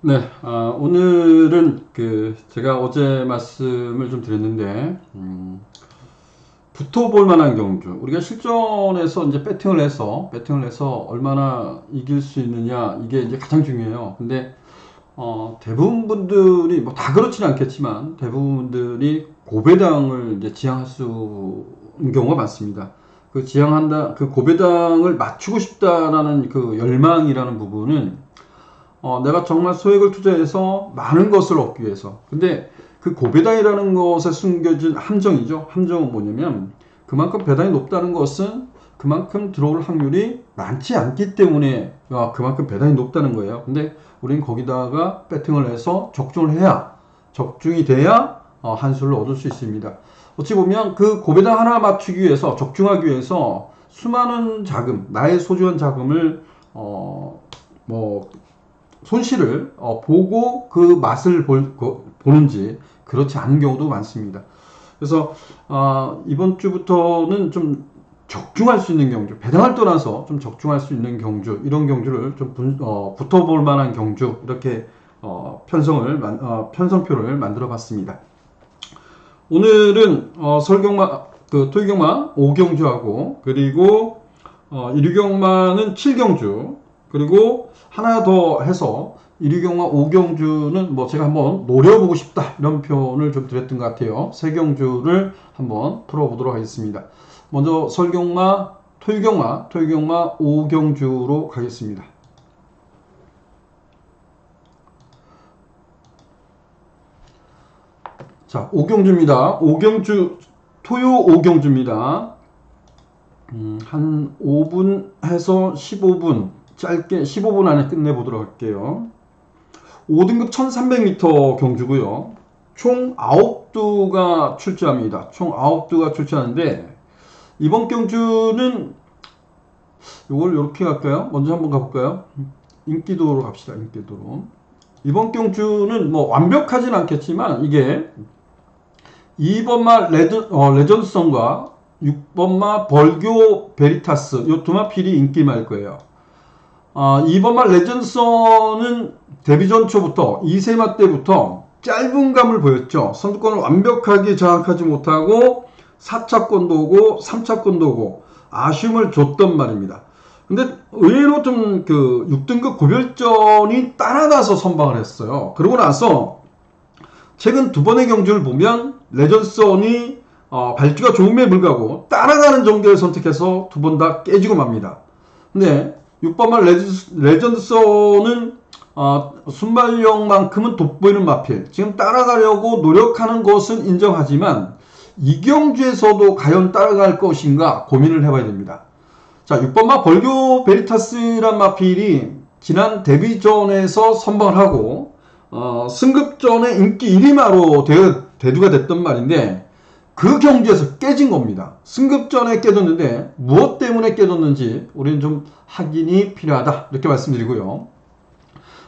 네, 아, 오늘은 그 제가 어제 말씀을 좀 드렸는데 음, 붙어볼 만한 경주 우리가 실전에서 이제 배팅을 해서 배팅을 해서 얼마나 이길 수 있느냐 이게 이제 가장 중요해요. 근데 어, 대부분 분들이 뭐 다 그렇지는 않겠지만 대부분 분들이 고배당을 이제 지향할 수 있는 경우가 많습니다. 그 지향한다 그 고배당을 맞추고 싶다라는 그 열망이라는 부분은 어, 내가 정말 소액을 투자해서 많은 것을 얻기 위해서. 근데 그 고배당이라는 것에 숨겨진 함정이죠. 함정은 뭐냐면 그만큼 배당이 높다는 것은 그만큼 들어올 확률이 많지 않기 때문에 아, 그만큼 배당이 높다는 거예요. 근데 우리는 거기다가 배팅을 해서 적중을 해야 적중이 돼야 어, 한 수를 얻을 수 있습니다. 어찌 보면 그 고배당 하나 맞추기 위해서 적중하기 위해서 수많은 자금, 나의 소중한 자금을 어, 뭐 손실을 어, 보고 그 맛을 볼, 거, 보는지 그렇지 않은 경우도 많습니다. 그래서 어, 이번 주부터는 좀 적중할 수 있는 경주, 배당을 떠나서 좀 적중할 수 있는 경주, 이런 경주를 좀 분, 어, 붙어볼 만한 경주 이렇게 어, 편성을 만- 어, 편성표를 만들어 봤습니다. 오늘은 어, 설경마 그 토이경마 5경주하고 그리고 어, 이류경마는 7경주 그리고 하나 더 해서 이류경마 5경주는 뭐 제가 한번 노려보고 싶다 이런 표현을 좀 드렸던 것 같아요. 세 경주를 한번 풀어보도록 하겠습니다. 먼저 설경마, 토유경마, 토유경마 5경주로 가겠습니다. 자, 5경주입니다. 5경주, 토요 5경주입니다. 음, 한 5분 해서 15분, 짧게 15분 안에 끝내보도록 할게요. 5등급 1300m 경주고요. 총 9두가 출제합니다. 총 9두가 출제하는데 이번 경주는 이걸 이렇게 갈까요? 먼저 한번 가볼까요? 인기도로 갑시다. 인기도로. 이번 경주는 뭐 완벽하진 않겠지만 이게 2번마 레드, 어, 레전드성과 6번마 벌교 베리타스 이 두 마필이 인기말 거예요. 아, 2번마 레전드성은 데뷔 전 초부터 2세마 때부터 짧은 감을 보였죠. 선두권을 완벽하게 장악하지 못하고 4차권도 오고 3차권도 오고 아쉬움을 줬던 말입니다. 근데 의외로 좀 그 6등급 고별전이 따라가서 선방을 했어요. 그러고 나서 최근 두 번의 경주를 보면 레전선이 어, 발주가 좋음에 불구하고 따라가는 정도를 선택해서 두 번 다 깨지고 맙니다. 근데 6번만 레전드선은 어, 순발력만큼은 돋보이는 마필. 지금 따라가려고 노력하는 것은 인정하지만 이 경주에서도 과연 따라갈 것인가 고민을 해봐야 됩니다. 자, 6번마 벌교 베리타스란 마필이 지난 데뷔전에서 선방을 하고 어, 승급전에 인기 1위마로 대두가 됐던 말인데 그 경주에서 깨진 겁니다. 승급 전에 깨졌는데 무엇 때문에 깨졌는지 우리는 좀 확인이 필요하다 이렇게 말씀드리고요.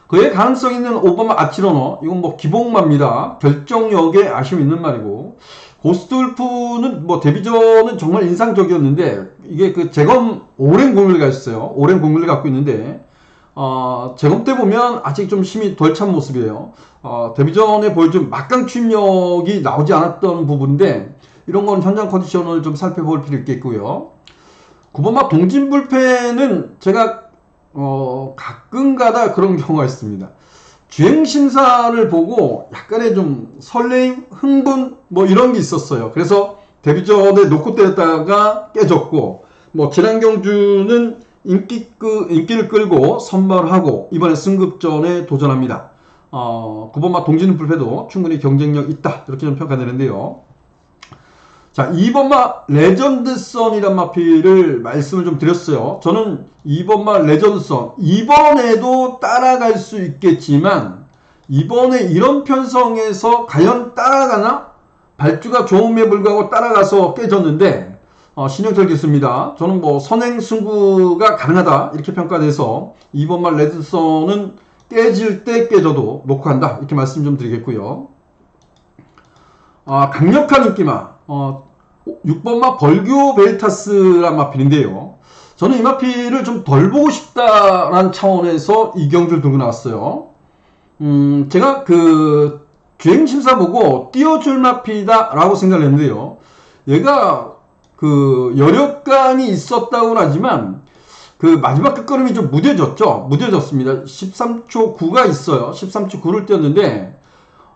그의 가능성 있는 오바마 아치러너 이건 뭐 기복마입니다. 결정력에 아쉬움이 있는 말이고 고스트울프는 뭐 데뷔전은 정말 인상적이었는데 이게 그 재검 오랜 공을 가졌어요. 오랜 공을 갖고 있는데 어, 때 보면 아직 좀 힘이 덜 찬 모습이에요. 어, 데뷔 전에 보여준 막강 추임력이 나오지 않았던 부분인데 이런 건 현장 컨디션을 좀 살펴볼 필요 있겠고요. 9번마 동진불패는 제가 어, 가끔 가다 그런 경우가 있습니다. 주행 심사를 보고 약간의 좀 설레임, 흥분 뭐 이런 게 있었어요. 그래서 데뷔 전에 놓고 때렸다가 깨졌고 뭐 지난 경주는 인기 끄, 인기를 끌고 선발을 하고 이번에 승급전에 도전합니다. 어, 9번마 동진 불패도 충분히 경쟁력 있다 이렇게 좀 평가되는데요. 자, 2번마 레전드선이란 마필을 말씀을 좀 드렸어요. 저는 2번마 레전드선, 이번에도 따라갈 수 있겠지만, 이번에 이런 편성에서 과연 따라가나? 발주가 좋음에 불구하고 따라가서 깨졌는데, 어, 신영철 교수입니다. 저는 뭐 선행 승부가 가능하다. 이렇게 평가돼서 2번마 레전드선은 깨질 때 깨져도 놓고 한다. 이렇게 말씀 좀 드리겠고요. 아, 강력한 인기마. 어, 6번마 벌교 베리타스란 마필인데요. 저는 이 마필을 좀 덜 보고 싶다라는 차원에서 이 경주를 들고 나왔어요. 음, 제가 그 주행 심사 보고 띄워줄 마피다라고 생각을 했는데요. 얘가 그 여력간이 있었다고 하지만 그 마지막 끝걸음이 좀 무뎌졌죠. 무뎌졌습니다. 13초 9가 있어요. 13초 9를 띄었는데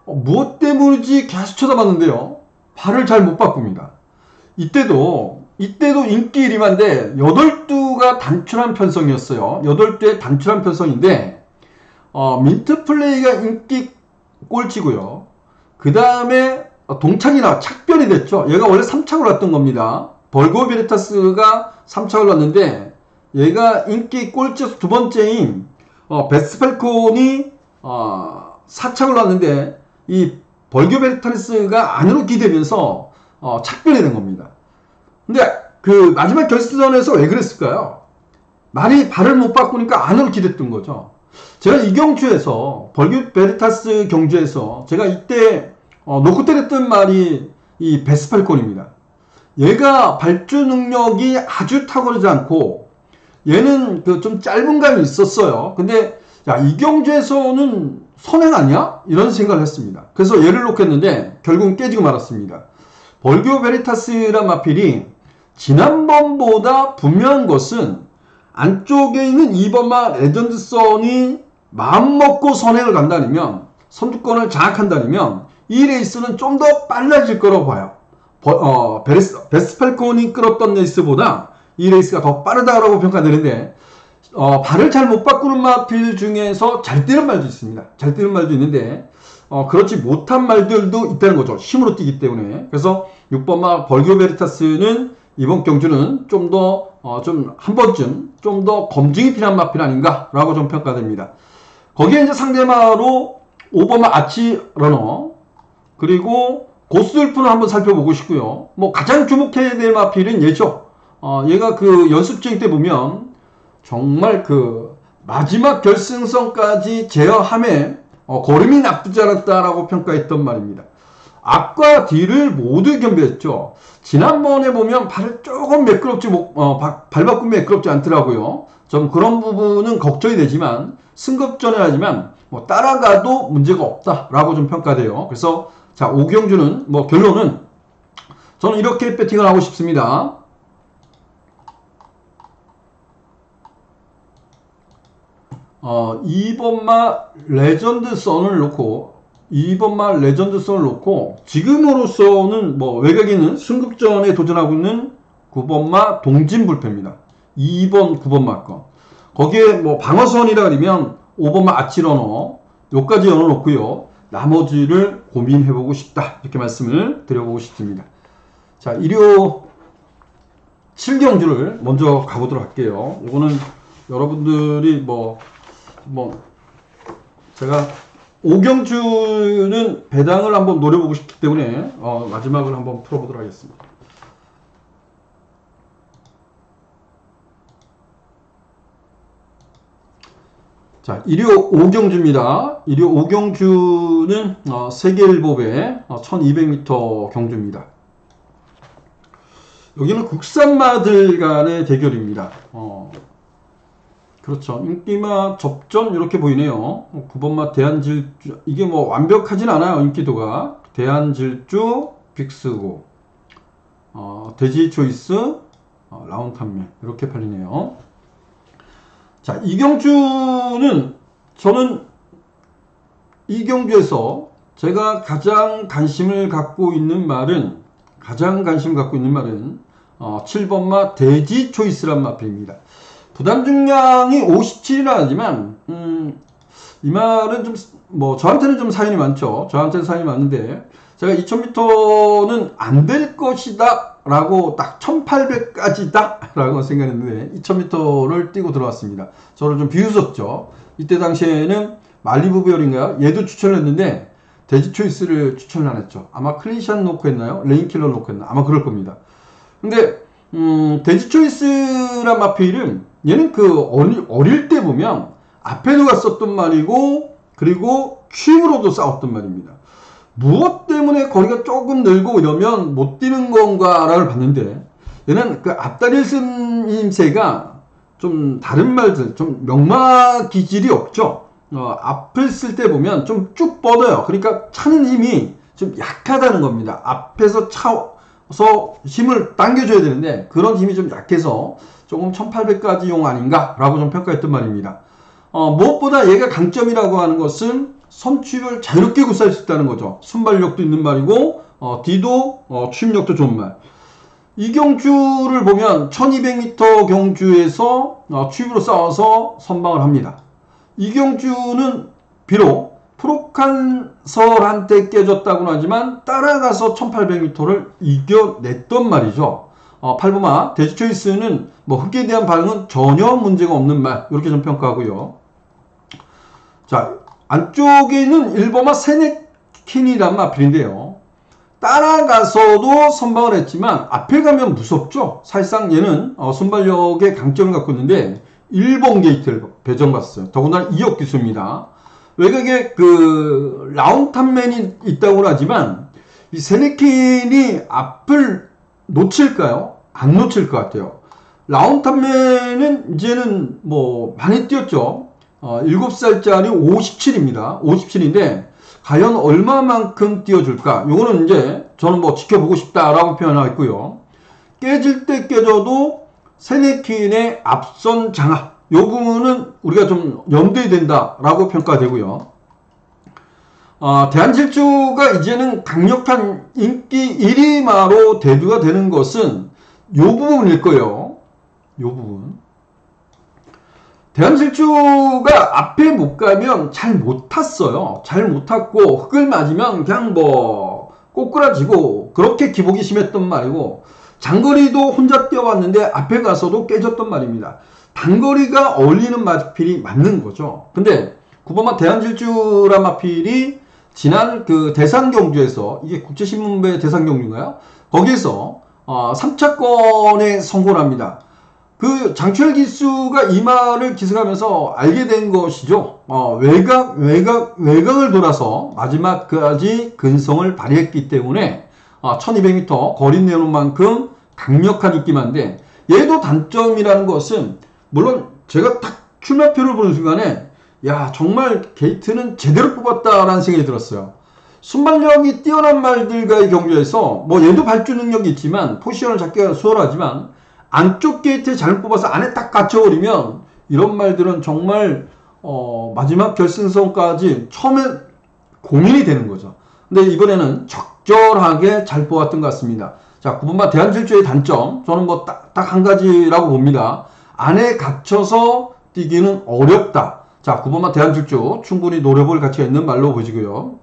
어, 무엇 때문인지 계속 쳐다봤는데요. 발을 잘 못 바꿉니다. 이때도 이때도 인기 1위만데 8두가 단출한 편성이었어요. 8두의 단출한 편성인데 어, 민트 플레이가 인기 꼴찌고요. 그 다음에 동창이나 착변이 됐죠. 얘가 원래 3착으로 왔던 겁니다. 벌고 베리타스가 3착을 왔는데 얘가 인기 꼴찌에서 두 번째인 어, 베스펠콘이 어, 4착을 왔는데 이 벌교 베리타스가 안으로 기대면서 어, 착변이 된 겁니다. 근데 그 마지막 결승전에서 왜 그랬을까요? 말이 발을 못 바꾸니까 안으로 기댔던 거죠. 제가 이 경주에서 벌교 베리타스 경주에서 제가 이때 어, 놓고 때렸던 말이 이 베스팔콘입니다. 얘가 발주 능력이 아주 탁월하지 않고 얘는 그 좀 짧은 감이 있었어요. 근데 야, 이 경주에서는 선행 아니야? 이런 생각을 했습니다. 그래서 얘를 놓겠는데 결국은 깨지고 말았습니다. 벌교 베리타스란 마필이 지난번보다 분명한 것은 안쪽에 있는 2번마 레전드 선이 마음먹고 선행을 간다면 선두권을 장악한다면 이 레이스는 좀 더 빨라질 거라고 봐요. 버, 어, 베스, 베스팔콘이 끌었던 레이스보다 이 레이스가 더 빠르다라고 평가되는데 어, 발을 잘 못 바꾸는 마필 중에서 잘 뛰는 말도 있습니다. 잘 뛰는 말도 있는데 어, 그렇지 못한 말들도 있다는 거죠. 힘으로 뛰기 때문에. 그래서 6번 마 벌교 베리타스는 이번 경주는 좀 더, 어, 좀, 한 번쯤 좀 더 검증이 필요한 마필 아닌가라고 좀 평가됩니다. 거기에 이제 상대마로 5번 마 아치 러너, 그리고 고스울프는 한번 살펴보고 싶고요. 뭐 가장 주목해야 될 마필은 얘죠. 어, 얘가 그 연습생 때 보면 정말 그 마지막 결승선까지 제어함에 어, 걸음이 나쁘지 않았다라고 평가했던 말입니다. 앞과 뒤를 모두 겸비했죠. 지난번에 보면 발을 조금 매끄럽지 못, 어, 발 바꿈 매끄럽지 않더라고요. 좀 그런 부분은 걱정이 되지만 승급전에 하지만 뭐 따라가도 문제가 없다라고 좀 평가돼요. 그래서 자 오경주는 뭐 결론은 저는 이렇게 배팅을 하고 싶습니다. 어, 2번마 레전드 선을 놓고 2번마 레전드 선을 놓고 지금으로서는 뭐 외곽에는 승급전에 도전하고 있는 9번마 동진불패입니다. 2번 9번마 거. 거기에 뭐 방어선이라 그러면 5번마 아치러너 요까지 열어놓고요. 나머지를 고민해보고 싶다. 이렇게 말씀을 드려보고 싶습니다. 자, 일요 7경주를 먼저 가보도록 할게요. 이거는 여러분들이 뭐, 뭐, 제가 오경주는 배당을 한번 노려보고 싶기 때문에 어, 마지막을 한번 풀어보도록 하겠습니다. 자, 일요 오경주입니다. 일요 오경주는 어, 세계일보배 어, 1200m 경주입니다. 여기는 국산마들 간의 대결입니다. 어, 그렇죠. 인기마 접전 이렇게 보이네요. 9번마 대한질주 이게 뭐 완벽하진 않아요. 인기도가 대한질주 빅스고 어, 돼지 초이스 어, 라운탄면 이렇게 팔리네요. 자 이경주는 저는 이경주에서 제가 가장 관심을 갖고 있는 말은 가장 관심 갖고 있는 말은 어, 7번마 돼지 초이스란 마필입니다. 부담 중량이 57이라 하지만 음, 이 말은 좀 뭐 저한테는 좀 사연이 많죠. 저한테는 사연이 많은데 제가 2000m는 안 될 것이다 라고 딱 1800까지다 라고 생각했는데 2000m를 뛰고 들어왔습니다. 저를 좀 비웃었죠. 이때 당시에는 말리부 배열인가요? 얘도 추천을 했는데 데지 초이스를 추천을 안 했죠. 아마 클린샷 놓고 했나요? 레인킬러 놓고 했나? 아마 그럴 겁니다. 근데 음, 데지 초이스란 마페일은 얘는 그 어릴, 어릴 때 보면 앞에도 갔었던 말이고 그리고 취임으로도 싸웠던 말입니다. 무엇 때문에 거리가 조금 늘고 이러면 못 뛰는 건가를 봤는데 얘는 그 앞다리 스님새가 좀 다른 말들 좀 명마 기질이 없죠. 어, 앞을 쓸 때 보면 좀 쭉 뻗어요. 그러니까 차는 힘이 좀 약하다는 겁니다. 앞에서 차서 힘을 당겨줘야 되는데 그런 힘이 좀 약해서 조금 1800까지 용 아닌가라고 좀 평가했던 말입니다. 어, 무엇보다 얘가 강점이라고 하는 것은 선취를 자유롭게 구사할 수 있다는 거죠. 순발력도 있는 말이고 어, 뒤도 어, 추임력도 좋은 말. 이 경주를 보면 1200m 경주에서 어, 추입으로 싸워서 선방을 합니다. 이 경주는 비록 프로칸설한테 깨졌다고는 하지만 따라가서 1800m를 이겨냈던 말이죠. 어, 팔보마 데지초이스는 뭐 흙에 대한 반응은 전혀 문제가 없는 말 이렇게 좀 평가하고요. 자 안쪽에는 일범아 세네킨이란 마필인데요. 따라가서도 선방을 했지만 앞에 가면 무섭죠. 사실상 얘는 어, 순발력의 강점을 갖고 있는데 일본 게이트를 배정받았어요. 더군다나 2억 기수입니다. 외곽에 그 라운탄맨이 있다고는 하지만 이 세네킨이 앞을 놓칠까요? 안 놓칠 것 같아요. 라운탄맨은 이제는 뭐 많이 뛰었죠. 어, 7살짜리 57입니다. 57인데 과연 얼마만큼 띄워줄까? 요거는 이제 저는 뭐 지켜보고 싶다라고 표현하고요. 깨질 때 깨져도 세네킨의 앞선 장악 요 부분은 우리가 좀 염두에 된다라고 평가되고요. 어, 대한질주가 이제는 강력한 인기 1위마로 대두가 되는 것은 요 부분일 거예요. 요 부분. 대한질주가 앞에 못 가면 잘 못 탔어요. 잘 못 탔고 흙을 맞으면 그냥 뭐 꼬꾸라지고 그렇게 기복이 심했던 말이고 장거리도 혼자 뛰어왔는데 앞에 가서도 깨졌던 말입니다. 단거리가 어울리는 마필이 맞는 거죠. 근데 9번마 대한질주란 마필이 지난 그 대상 경주에서 이게 국제신문배 대상 경주인가요? 거기에서 어, 3차권에 성공을 합니다. 그 장철 기수가 이 말을 기승하면서 알게 된 것이죠. 어, 외곽, 외곽, 외곽을 돌아서 마지막까지 근성을 발휘했기 때문에 어, 1200m 거리 내는 만큼 강력한 입기만데 얘도 단점이라는 것은 물론 제가 딱 큐마표를 보는 순간에 야 정말 게이트는 제대로 뽑았다라는 생각이 들었어요. 순발력이 뛰어난 말들과의 경주에서 뭐 얘도 발주 능력이 있지만 포지션을 잡기가 수월하지만 안쪽 게이트에 잘못 뽑아서 안에 딱 갇혀버리면 이런 말들은 정말 어, 마지막 결승선까지 처음에 고민이 되는 거죠. 근데 이번에는 적절하게 잘 뽑았던 것 같습니다. 자, 9번마 대한질주의 단점 저는 뭐딱한 가지라고 봅니다. 안에 갇혀서 뛰기는 어렵다. 자, 9번마 대한질주 충분히 노려볼 가치가 있는 말로 보이고요.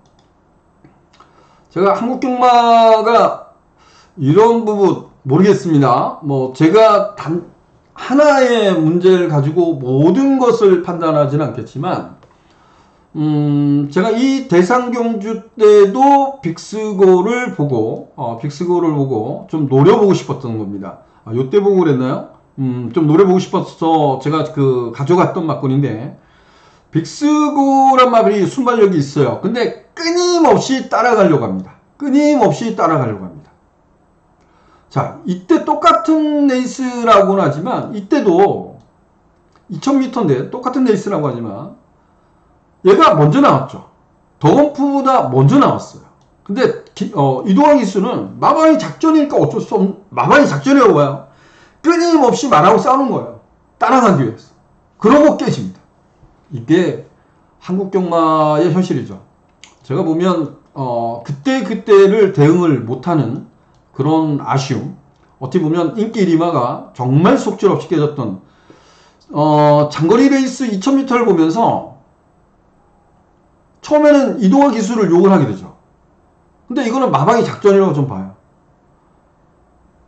제가 한국 경마가 이런 부분 모르겠습니다. 뭐 제가 단 하나의 문제를 가지고 모든 것을 판단하지는 않겠지만 음, 제가 이 대상경주 때도 빅스고를 보고, 어, 빅스고를 보고 좀 노려보고 싶었던 겁니다. 아, 요때 보고 그랬나요? 음, 좀 노려보고 싶어서 제가 그 가져갔던 막군인데, 빅스고란 마블이 순발력이 있어요. 근데 끊임없이 따라가려고 합니다. 끊임없이 따라가려고 합니다. 자, 이때 똑같은 레이스라고는 하지만, 이때도 2000m인데 똑같은 레이스라고 하지만, 얘가 먼저 나왔죠. 더건프보다 먼저 나왔어요. 근데 기, 어, 이동환 기수는 마방이 작전이니까 어쩔 수 없는 마방이 작전이라고 봐요. 끊임없이 말하고 싸우는 거예요. 따라가기 위해서. 그러고 깨집니다. 이게 한국 경마의 현실이죠. 제가 보면 어, 그때 그때를 대응을 못하는 그런 아쉬움. 어떻게 보면 인기 리마가 정말 속절없이 깨졌던 어, 장거리 레이스 2000m를 보면서 처음에는 이동화 기술을 욕을 하게 되죠. 근데 이거는 마방이 작전이라고 좀 봐요.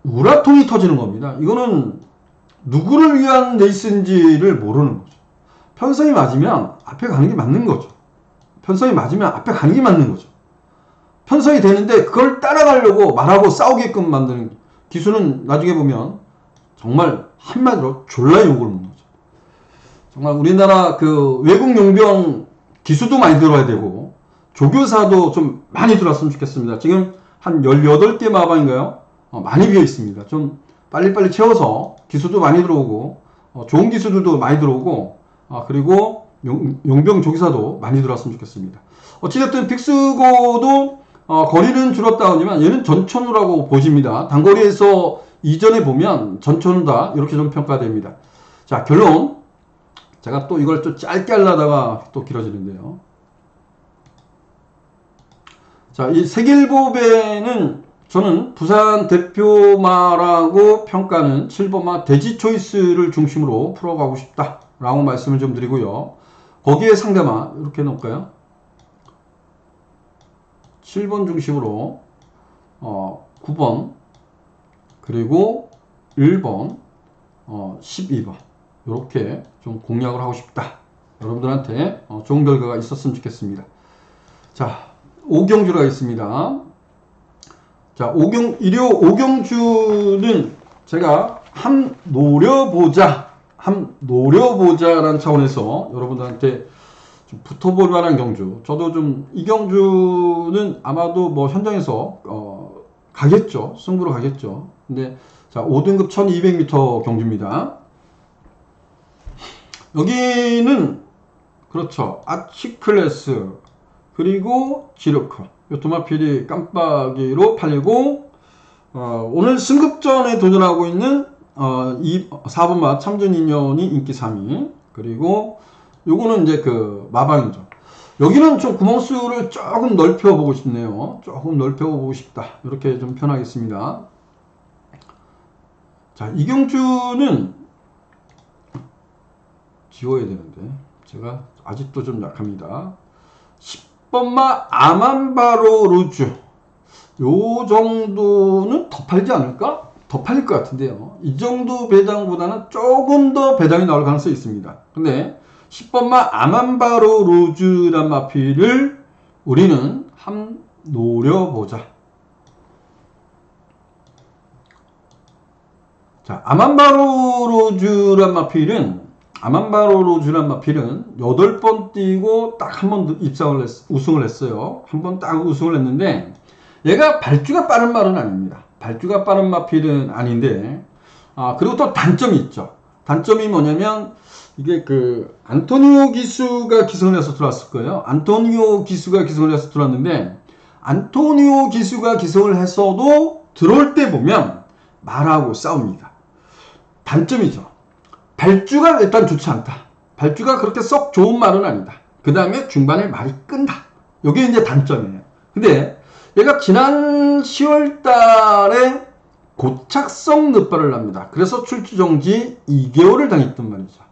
우라통이 터지는 겁니다. 이거는 누구를 위한 레이스인지를 모르는 거죠. 편성이 맞으면 앞에 가는 게 맞는 거죠. 편성이 맞으면 앞에 가는 게 맞는 거죠. 편성이 되는데 그걸 따라가려고 말하고 싸우게끔 만드는 기수는 나중에 보면 정말 한마디로 졸라 욕을 먹는 거죠. 정말 우리나라 그 외국 용병 기수도 많이 들어야 되고 조교사도 좀 많이 들어왔으면 좋겠습니다. 지금 한 18개 마방인가요? 어, 많이 비어 있습니다. 좀 빨리빨리 채워서 기수도 많이 들어오고 어, 좋은 기수들도 많이 들어오고 어, 그리고 용, 용병 조기사도 많이 들어왔으면 좋겠습니다. 어찌됐든 빅스고도 어, 거리는 줄었다 하지만 얘는 전천후라고 보십니다. 단거리에서 이전에 보면 전천후다 이렇게 좀 평가됩니다. 자 결론 제가 또 이걸 좀 짧게 하려다가 또 길어지는데요. 자, 이 세길보배는 저는 부산 대표마라고 평가는 7번마 돼지 초이스를 중심으로 풀어가고 싶다라고 말씀을 좀 드리고요. 거기에 상대마 이렇게 놓을까요? 7번 중심으로 어, 9번 그리고 1번 어, 12번 이렇게 좀 공략을 하고 싶다. 여러분들한테 어, 좋은 결과가 있었으면 좋겠습니다. 자, 오경주가 있습니다. 자, 오경, 일요 오경주는 제가 함 노려보자, 함 노려보자 라는 차원에서 여러분들한테 좀 붙어볼 만한 경주. 저도 좀 이 경주는 아마도 뭐 현장에서 어, 가겠죠. 승부로 가겠죠. 근데 자, 5등급 1200m 경주입니다. 여기는 그렇죠. 아치클래스 그리고 지르크 요 도마필이 깜빡이로 팔리고 어, 오늘 승급전에 도전하고 있는 어, 2, 4번마 참전인연이 인기 3위 그리고 요거는 이제 그 마방이죠 여기는 좀 구멍수를 조금 넓혀 보고 싶네요 조금 넓혀 보고 싶다 이렇게 좀 표현하겠습니다 자 이경주는 지워야 되는데 제가 아직도 좀 약합니다 10번마 아만바로 루즈 요 정도는 더 팔지 않을까? 더 팔릴 것 같은데요. 이 정도 배당보다는 조금 더 배당이 나올 가능성이 있습니다. 근데 10번마 아만바로 루즈란 마필을 우리는 함 노려보자. 자, 아만바로 루즈란 마필은 아만바로 로즈란 마필은 8번 뛰고 딱 한 번 입상을 했, 우승을 했어요. 한 번 딱 우승을 했는데 얘가 발주가 빠른 말은 아닙니다. 발주가 빠른 마필은 아닌데 아 그리고 또 단점이 있죠. 단점이 뭐냐면 이게 그 안토니오 기수가 기승을 해서 들어왔을 거예요. 안토니오 기수가 기승을 해서 들어왔는데 안토니오 기수가 기승을 했어도 들어올 때 보면 말하고 싸웁니다. 단점이죠. 발주가 일단 좋지 않다. 발주가 그렇게 썩 좋은 말은 아니다. 그 다음에 중반에 말이 끈다. 이게 이제 단점이에요. 근데 얘가 지난 10월 달에 고착성 늑발을 납니다. 그래서 출주 정지 2개월을 당했단 말이죠.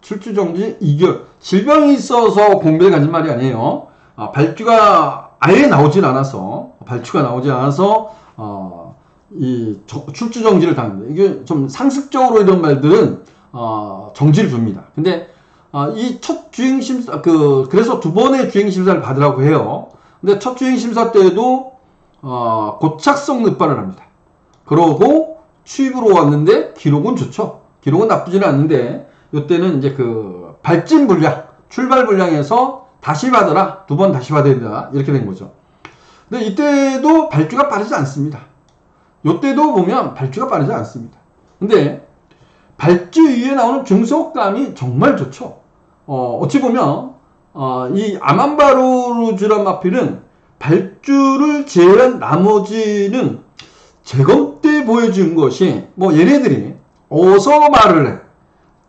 출주 정지 2개월. 질병이 있어서 공백을 가진 말이 아니에요. 아, 발주가 아예 나오진 않아서, 발주가 나오지 않아서, 어, 이 출주 정지를 당합니다. 이게 좀 상습적으로 이런 말들은 어, 정지를 줍니다. 근데 어, 이첫 주행 심사 그 그래서 두 번의 주행 심사를 받으라고 해요. 근데 첫 주행 심사 때도 어, 고착성 늑발을 합니다. 그러고 취입으로 왔는데 기록은 좋죠. 기록은 나쁘지는 않는데 이때는 이제 그 발진 분량, 출발 분량에서 다시 받으라 두 번 다시 받아야 된다 이렇게 된 거죠. 근데 이때도 발주가 빠르지 않습니다. 이때도 보면 발주가 빠르지 않습니다. 근데 발주 위에 나오는 중속감이 정말 좋죠. 어, 어찌 보면 어, 이 아만바로르즈란 마필은 발주를 제외한 나머지는 재검 때 보여준 것이 뭐 얘네들이 어서 말을 해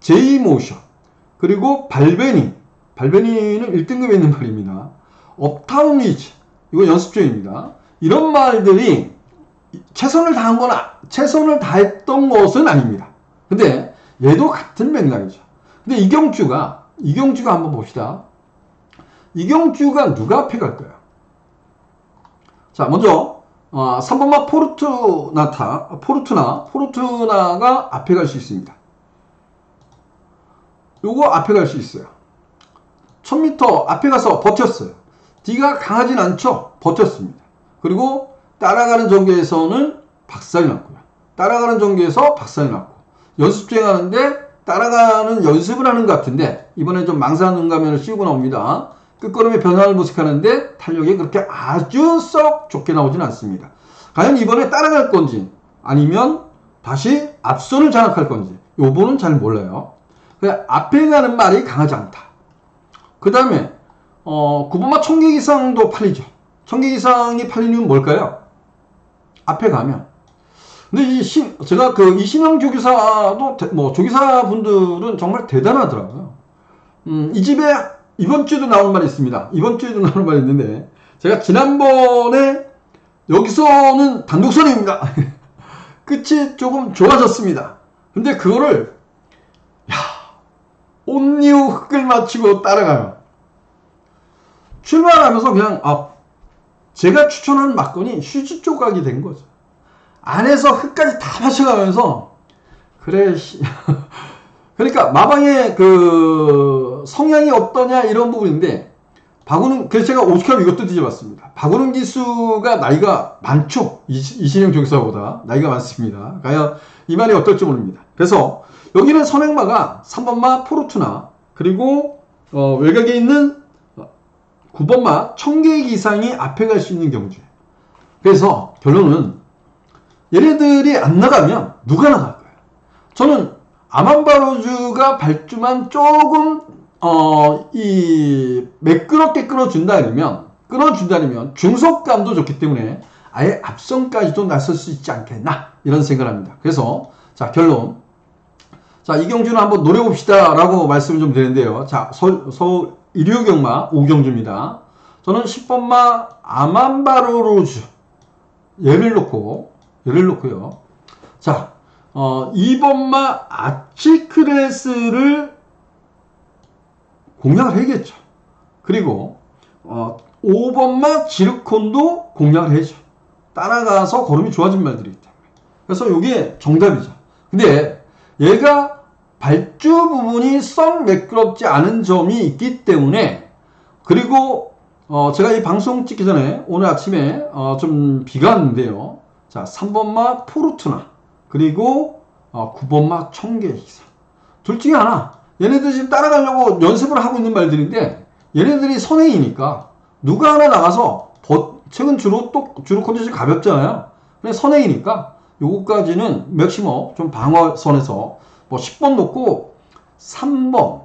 제이모션 그리고 발베니 발베니는 1등급에 있는 말입니다. 업타운 리즈 이거 연습 중입니다. 이런 말들이 최선을 다한 거나 최선을 다했던 것은 아닙니다. 근데 얘도 같은 맥락이죠. 근데 이경주가 이경주가 한번 봅시다. 이경주가 누가 앞에 갈까요? 자, 먼저 어, 3번마 포르투나타, 포르투나, 포르투나가 앞에 갈 수 있습니다. 요거 앞에 갈 수 있어요. 1000m 앞에 가서 버텼어요. D가 강하진 않죠? 버텼습니다. 그리고 따라가는 전개에서는 박살이 났고요. 따라가는 전개에서 박살이 났고 연습 주행하는데 따라가는 연습을 하는 것 같은데 이번에 좀 망사한 눈가면을 씌우고 나옵니다. 끝걸음의 변화를 모색하는데 탄력이 그렇게 아주 썩 좋게 나오진 않습니다. 과연 이번에 따라갈 건지 아니면 다시 앞선을 장악할 건지 요번은 잘 몰라요. 앞에 가는 말이 강하지 않다. 그 다음에 어, 9번마 청객 이상도 팔리죠. 청객 이상이 팔리는 이유는 뭘까요? 앞에 가면. 근데 이 신, 제가 그 이신영 조교사도 대- 뭐 조교사 분들은 정말 대단하더라고요. 음, 이 집에 이번 주에도 나온 말이 있습니다. 이번 주에도 나온 말이 있는데 제가 지난번에 여기서는 단독 선임입니다. 끝이 조금 좋아졌습니다. 근데 그거를 야 온리오 흑을 마치고 따라가요. 출발하면서 그냥 아 제가 추천한 막건이 휴지 조각이 된 거죠. 안에서 흙까지 다 마셔가면서 그래 씨. 그러니까 마방의 그 성향이 어떠냐 이런 부분인데 박우능 그래서 제가 오죽하면 이것도 뒤져봤습니다. 박우능 기수가 나이가 많죠. 이신영 조교사보다 나이가 많습니다. 과연 이 말이 어떨지 모릅니다. 그래서 여기는 선행마가 3번마 포르투나 그리고 어, 외곽에 있는 9번마 청계기 이상이 앞에 갈 수 있는 경주예요. 그래서 결론은 얘네들이 안 나가면 누가 나갈 거예요. 저는 아만바로즈가 발주만 조금 어, 이 매끄럽게 끌어준다면 끌어준다면 중속감도 좋기 때문에 아예 앞선까지도 나설 수 있지 않겠나 이런 생각을 합니다. 그래서 자 결론 자 이경주는 한번 노려봅시다 라고 말씀을 좀 드리는데요. 자 서, 서 일요경마 오경주입니다. 저는 10번마 아만바로로즈 얘를 놓고 얘를 놓고요. 자 어, 2번마 아치크레스를 공략을 해야겠죠. 그리고 어, 5번마 지르콘도 공략을 해야죠. 따라가서 걸음이 좋아진 말들이기 때문에. 그래서 이게 정답이죠. 근데 얘가 발주 부분이 썩 매끄럽지 않은 점이 있기 때문에 그리고 어, 제가 이 방송 찍기 전에 오늘 아침에 어, 좀 비가 왔는데요. 자, 3번마 포르투나 그리고 어, 9번마 청계기사 둘 중에 하나 얘네들 지금 따라가려고 연습을 하고 있는 말들인데 얘네들이 선행이니까 누가 하나 나가서 버- 최근 주로 또 주로 컨디션이 가볍잖아요. 근데 선행이니까 요거까지는 맥시멈 좀 방어선에서 뭐 10번 놓고 3번,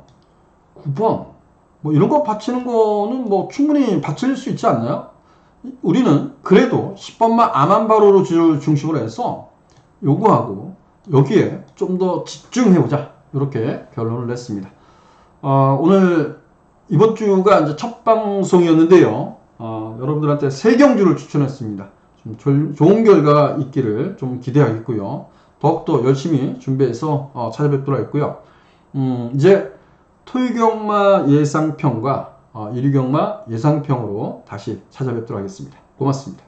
9번 뭐 이런 거 받치는 거는 뭐 충분히 받칠 수 있지 않나요? 우리는 그래도 10번만 아만바로로 주- 중심으로 해서 요거하고 여기에 좀 더 집중해보자 이렇게 결론을 냈습니다. 어, 오늘 이번 주가 이제 첫 방송이었는데요. 어, 여러분들한테 세 경주를 추천했습니다. 좀 졸- 좋은 결과 있기를 좀 기대하겠고요. 더욱더 열심히 준비해서 어, 찾아뵙도록 하겠고요. 음, 이제 토유경마 예상평과 어, 이류경마 예상평으로 다시 찾아뵙도록 하겠습니다. 고맙습니다.